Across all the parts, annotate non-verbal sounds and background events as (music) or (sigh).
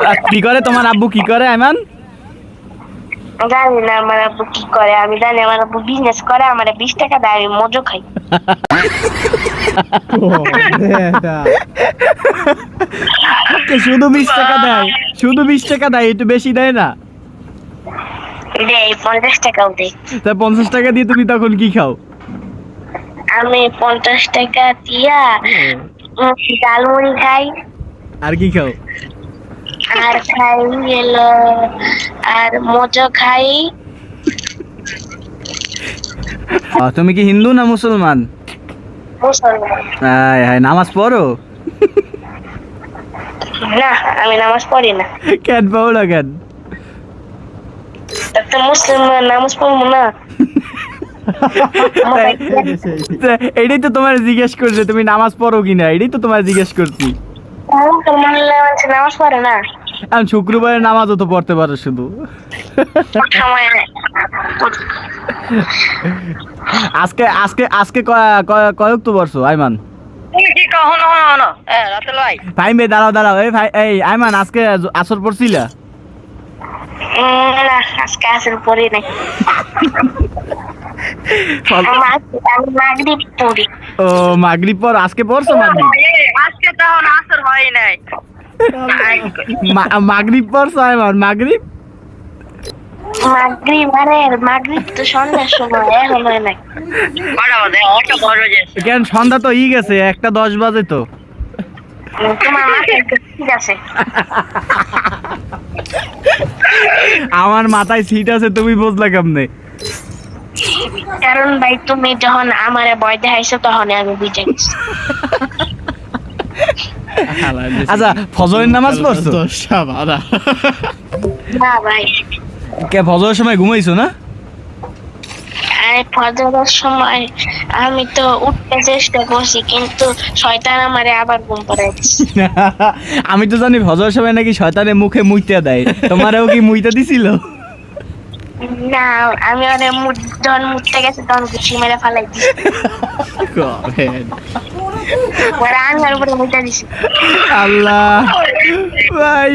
আর কি করে তোমার আব্বু কি করে আইমান? জানি না আমার আব্বু কি করে আমি জানি আমার আব্বু বিজনেস করে আমার বিশ টাকা দেয় আমি মজো খাই। শুধু বিশ টাকা দেয় শুধু বিশ টাকা দেয় একটু বেশি দেয় না? দেয় পঞ্চাশ টাকাও দেয় তা পঞ্চাশ টাকা দিয়ে তুমি তখন কি খাও? আমি পঞ্চাশ টাকা দিয়া ডালমুড়ি খাই। আর কি খাও? আর খাই গেলো আর মজো খাই। তুমি কি হিন্দু না মুসলমান? মুসলমান। হায় হায় নামাজ পড়ো? না আমি নামাজ পড়ি না। কেন না কেন? একটা নামাজ পড়ব না। এটাই তো তোমার জিজ্ঞেস করছে তুমি নামাজ পড়ো কিনা? এটাই তো তোমার জিজ্ঞেস করছি। নামাজ পড়ে না। আমি শুক্রবারের নামাজও তো পড়তে পারো শুধু। আজকে আজকে আজকে কয়- কয়- কয়ক তো বর্ষ আইমান ভাই মে দাঁড়াও দাঁড়াও এই ভাই এই আইমান আজকে আসর পড়ছিলা? আজকে আসের পড়ি নাই। ও মাগরিব পর আজকে পড়ছো মাগরিব? আজকে তখন আসর হয় নাই। মাগরিব পড়ছো আইমান মাগরিব? মাগরিব আরে মাগরিব তো সন্ধ্যার সময় এখন হয় নাই। কটা বাজে ওটা বড় যে কেন সন্ধ্যা তো ই গেছে একটা দশ বাজে তো। আমার মাথায় সিট আছে তুমি বুঝলা কেমনে? কারণ ভাই তুমি যখন আমারে ভয় দেখাইছো তখন আমি বুঝে গেছি। আচ্ছা ফজরের নামাজ পড়ছো? না ভাই। কে ফজরের সময় ঘুমাইছো না? ফজরের সময় আমি তো উঠতে চেষ্টা করছি কিন্তু শয়তান আমারে আবার ঘুম। (laughs) আমি তো জানি ফজরের সময় নাকি শয়তানের মুখে মুইতে দেয়। তোমারও কি মুইতে দিছিল? না আমি ওরে মুড যখন মুড়তে গেছে তখন গুছি মেরে ফালাই দিছি। ওরা আঙ্গার উপরে মুইটা দিছি। আল্লাহ। ভাই।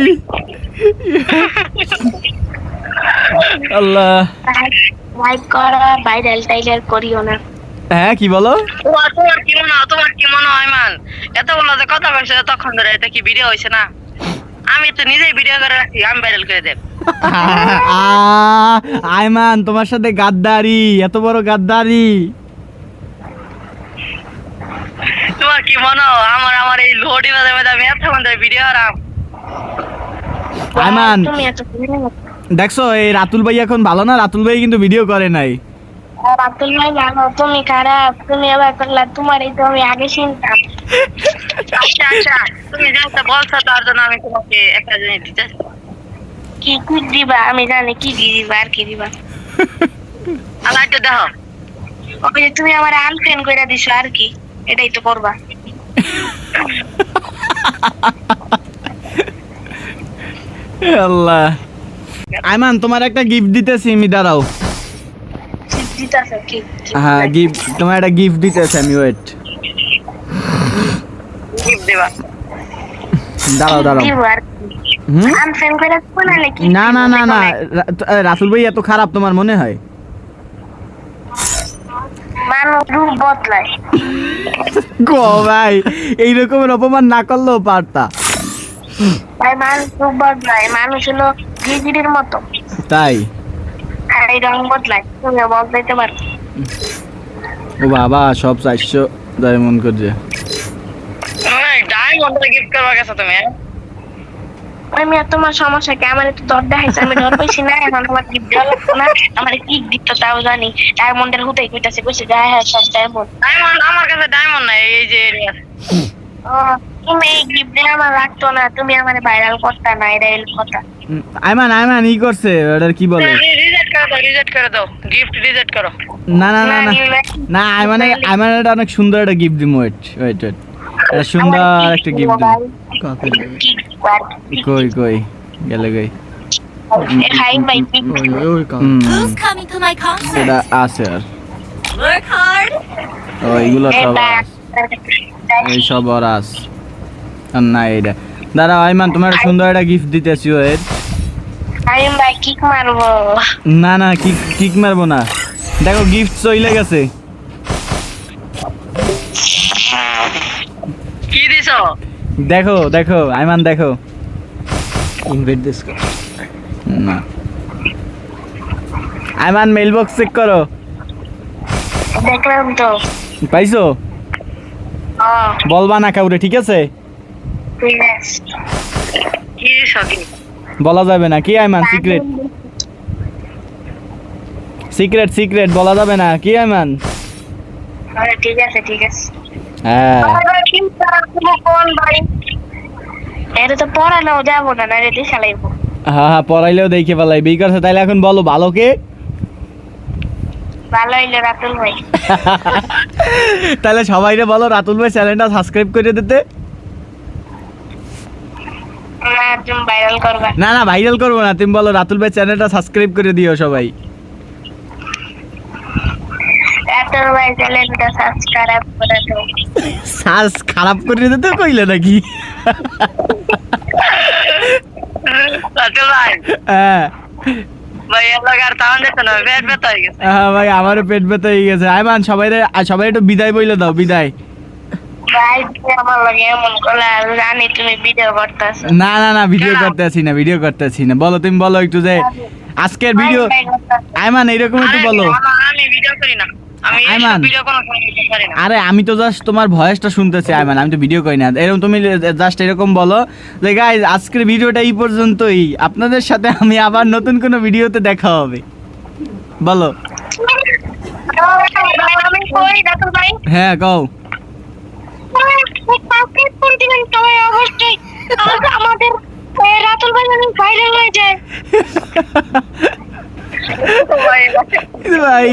আল্লাহ। লাইক করা ভাইরাল টাইরাল করিও না। হ্যাঁ কি বলো? তোমার কি মনে হয় তোমার কি মনে হয় মান? এত বলো যে কথা বলছে তখন ধরে এটা কি ভিডিও হয়েছে না? আমি তো নিজেই ভিডিও করে রাখি আমি ভাইরাল করে দেব। আয়মান তোমার সাথে গাদ্দারি এত বড় গাদ্দারি। তোমার কি মনে হয়? আমার আমার এই লোডি মাঝে মাঝে আমি এত মধ্যে ভিডিও রাম আয়মান দেখছ এই রাতুল ভাই এখন ভালো না? রাতুল ভাই কিন্তু ভিডিও করে নাই। আব্দুল ভাই জানো তুমি খারাপ তুমি আবার করলা তোমার এই তো আমি আগে চিনতাম আচ্ছা আচ্ছা তুমি যেটা বলছো তার জন্য আমি তোমাকে একটা জিনিস দিতে কি কি দিবা? আমি জানি কি কি দিবা আর কি দিবা। একটু দেখো। ওই যে তুমি আমার আনফ্রেন্ড করে দিছো আর কি এটাই তো করবা। আল্লাহ। আয়মান তোমার একটা গিফট দিতেছি আমি দাঁড়াও। হ্যাঁ গিফট তোমার একটা গিফট দিতেছি আমি ওয়েট গিফট দেবা। দাঁড়াও দাঁড়াও। না না না না রা- এ, রাতুল ভাই এত খারাপ তোমার মনে হয়? গো ভাই এইরকমের অপমান না করলেও পারতা। ভাই মানুষ বদলায়। মানুষ হলো গিরগিরির মতো। তাই? আর রং বদলায় তুমি বদলাইতে পারো ও বাবা সব চারশো ডায়মন্ড করছে। ডায়মন্ড গিফট করবা গেছো তুমি হ্যাঁ? আমি আর তোমার সমস্যা কি? আমার একটু দর দেখাইছে আমি ডর পাইছি না এখন আমার গিফট দেওয়া লাগতো না। আমার কি দিত তাও জানি। ডায়মন্ডের হুদাই কইতাছে কইছে গায়ে হ্যাঁ সব ডায়মন্ড ডায়মন্ড আমার কাছে ডায়মন্ড নাই এই যে ও তুমি এই গিফট আমার রাখতো না তুমি আমার ভাইরাল করতা না এটা এল কথা। হুম, আয়মান আয়মান ই করছে ওটার কি বলে? রিজেক্ট করে দাও রিজেক্ট করে দাও গিফট রিজেক্ট করো। না না না না না আয়মানে আয়মান একটা অনেক সুন্দর একটা গিফট দিম ওয়েট ওয়েট ওয়েট। একটা সুন্দর একটা গিফট দিম। কই কই গেলে কই? এটা আছে আর। সব এই সব আর আর না এটা দাঁড়াও আইমান তোমার সুন্দর একটা গিফট দিতেছি ওয়েট। আমি ভাই কিক মারবো। না না কিক কিক মারবো না। দেখো গিফট চলে গেছে। কি দিছো? দেখো দেখো আইমান দেখো। ইনভাইট দিস না। আইমান মেইল বক্স চেক করো। দেখলাম তো। পাইছো? বলবা না কাউরে ঠিক আছে? বলা যাবে না। কি আইমান? সিক্রেট সিক্রেট সিক্রেট বলা যাবে না। কি আইমান? আরে ঠিক আছে ঠিক আছে। হ্যাঁ। এটা তো পড়ানো যাব না না রেডি চালাইবো হ্যাঁ হ্যাঁ পড়াইলেও দেখে ফেলাই। বিয়ে করছে তাইলে এখন বলো ভালো কে? ভালো হইল রাতুল ভাই। (laughs) তাহলে সবাইরে বলো রাতুল ভাই চ্যানেলটা সাবস্ক্রাইব করে দিতে। তুমি ভাইরাল করবা না। না ভাইরাল করব না। তুমি বলো রাতুল ভাই চ্যানেলটা সাবস্ক্রাইব করে দিও সবাই। রাতুল ভাই চ্যানেলটা সাবস্ক্রাইব করে দাও। সাজ খারাপ করে দিতে কইলে নাকি? রাতুল ভাই। হ্যাঁ। ভাই পেট ব্যথা হয়ে গেছে। হ্যাঁ ভাই আমারও পেট ব্যথা হয়ে গেছে। আইমান সবাই সবাই একটু বিদায় বইলে দাও বিদায়। না না না ভিডিও না ভিডিও না। বলো তুমি বলো একটু যে আজকের ভিডিও আইমান এইরকম একটু বলো। আমি ভিডিও করি না। আরে আমি তো জাস্ট তোমার ভয়েসটা শুনতেছি আইমান আমি তো ভিডিও করি না। এরকম তুমি জাস্ট এরকম বলো যে গাইজ আজকের ভিডিওটা এই পর্যন্তই। আপনাদের সাথে আমি আবার নতুন কোনো ভিডিওতে দেখা হবে। বলো। হ্যাঁ কও। করে দিবেন সবাই অবশ্যই। আমাদের রাতুল ভাই যেন ভাইরাল হয়ে যায়। ভাই।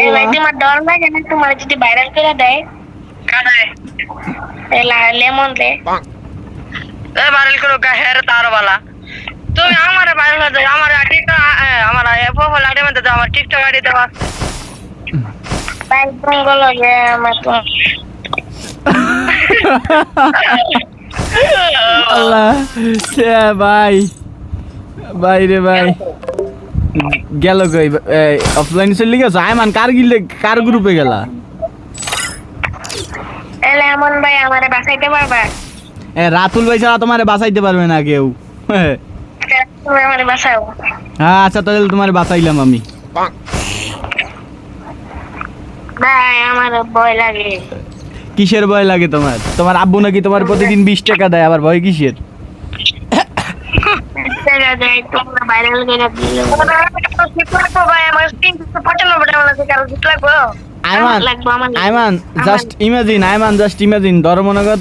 এই ভাই তোমার ডর লাগে না তোমার যদি ভাইরাল করে দেয়। এলা লেমন দে এ ভাইরাল করো হের তার বালা। তুমি আমার ভাইরাল হয়ে যাও আমার টিকটক আমার প্রোফাইল আইডি মধ্যে দাও আমার টিকটক আইডি দেওয়া। ভাই জঙ্গল লাগে আমার তো। (laughs) আল্লাহ ভাই। ভাই রে ভাই। গেল কই? অফলাইন চলে গেছো? আয়মান কার গিলে কার গ্রুপে গেলা? এলে এমন ভাই আমারে বাঁচাইতে পারবা? এ রাতুল ভাই ছাড়া তোমারে বাঁচাইতে পারবে না কেউ। হ্যাঁ তুমি আমারে বাঁচাও। হ্যাঁ, আচ্ছা তাহলে তোমারে বাঁচাইলাম আমি। ভাই আমার ভয় লাগে। কিসের ভয় লাগে তোমার? তোমার আব্বু নাকি তোমার প্রতিদিন বিশ টাকা দেয়, আবার ভয় কিসের?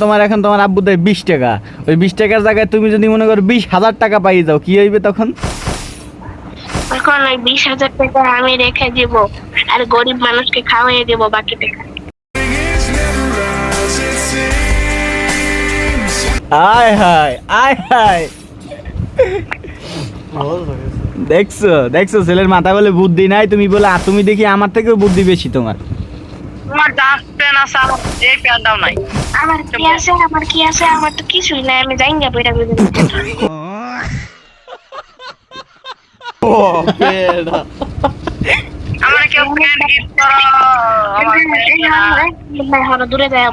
তোমরা এখন তোমার আব্বু দেয় বিশ টাকা। ওই বিশ টাকার জায়গায় তুমি যদি মনে করো বিশ হাজার টাকা পাই যাও, কি হইবে তখন? এখন ওই বিশ হাজার টাকা আমি রেখে দিব, আর গরিব মানুষকে খাওয়াই দেবো বাকি টাকা। আয় হায় আয় হায় দেখছ দেখছ ছেলের মাথা বলে বুদ্ধি নাই তুমি বলে আর তুমি দেখি আমার থেকেও বুদ্ধি বেশি তোমার তোমার ডান্স প্যান আছে আমার এই প্যানটাও নাই আমার কি আছে আমার কি আছে আমার তো কিছুই নাই আমি যাই গা বইটা বুঝে আমার কেউ প্যান গিফট করো আমার দূরে যায়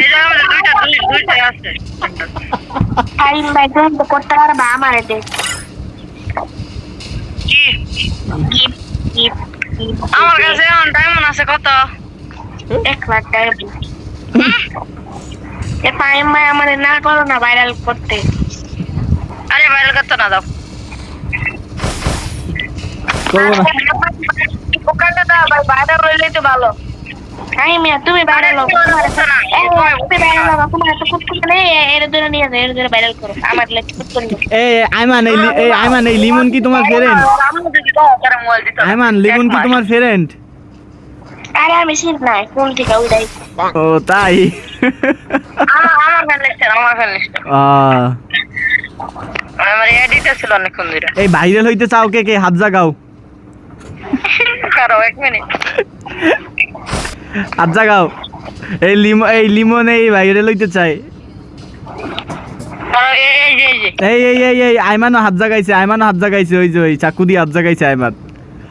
এই দুই দুইটাই আছে। টাইম বাই টাইম তো করতে পারবা আমার দে কি? গিফট গিফট আমার কাছে এখন ডায়মন্ড আছে কত? এক লাখ টাকা এ টাইম ভাই আমার না করো না ভাইরাল করতে। আরে ভাইরাল করতে না দাও। করব না। দাও ভাই ভাইরাল হইলে তো ভালো। আই মিয়া তুমি ভাইরাল হও। তোমার এই তুমি ভাইরাল হও তোমার তো কুটকুট নেই এর ধরে নিয়ে যাও এর ধরে ভাইরাল করো। আমার লেগে কুটকুট নেই এই আইমান এই লি- এই আইমান এই লিমন কি তোমার ফ্রেন্ড আইমান লিমন কি তোমার ফ্রেন্ড আরে আমি সিন নাই কোন থেকে উড়াই? ও তাই? আমার আমার ফ্যান আমার ফ্যান আমার এডিটর ছিল অনেকক্ষণ ধরে। এই ভাইরাল হইতে চাও কে কে? হাত জাগাও। কারও এক মিনিট হাত জাগাও এই লিমন এই লিমন এই ভাইরাল হইতে চাই এই এই এই এই আইমানও হাত জাগাইছে আইমানও হাত জাগাইছে ওই যে ওই চাকু দিয়ে হাত জাগাইছে আইমান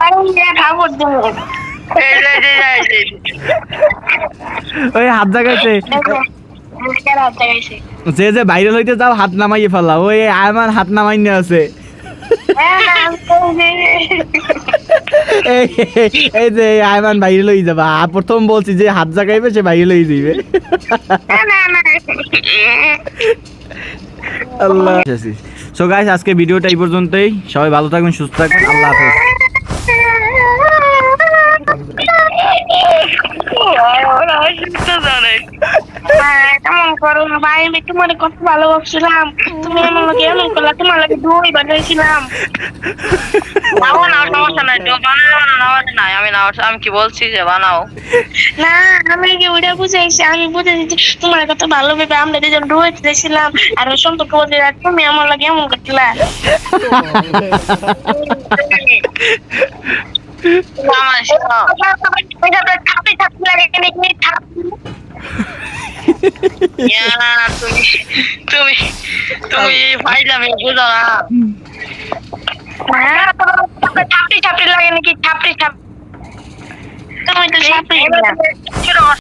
আরে। ওই হাত জাগাইছে যে যে ভাইরাল হইতে যাও হাত নামাইয়ে ফেলা ওই আইমান হাত নামাই নিয়ে আছে হ্যাঁ এই যে এই আইমান ভাইরাল হয়ে যাবা প্রথম বলছি যে হাত জাগাইবে, সে ভাইরাল যাবে না না আল্লাহ। সো গাইস আজকে ভিডিওটা এই পর্যন্তই। সবাই ভালো থাকবেন, সুস্থ থাকবেন। আল্লাহ হাফেজ। করো না ভাই আমি তোমার কত ভালোবাসছিলাম তুমি এমন লোক এমন করলা তোমার লাগে দুই বানিয়েছিলাম না সমস্যা নাই তো বানাও না নাই আমি না আমি কি বলছি যে বানাও না আমি কি ওইটা বুঝাইছি আমি বুঝেছি যে তোমার কত ভালো ভেবে আমরা দুজন দেখছিলাম আর ওই সম্পর্ক বলতে তুমি আমার লাগে এমন করছিলা তুমি তুমি তুমি ফাইলামি বুঝো না। হ্যাঁ থাপড়ি থাপড়ি লাগে নাকি? থাপড়ি থাপ তুমি তো আমার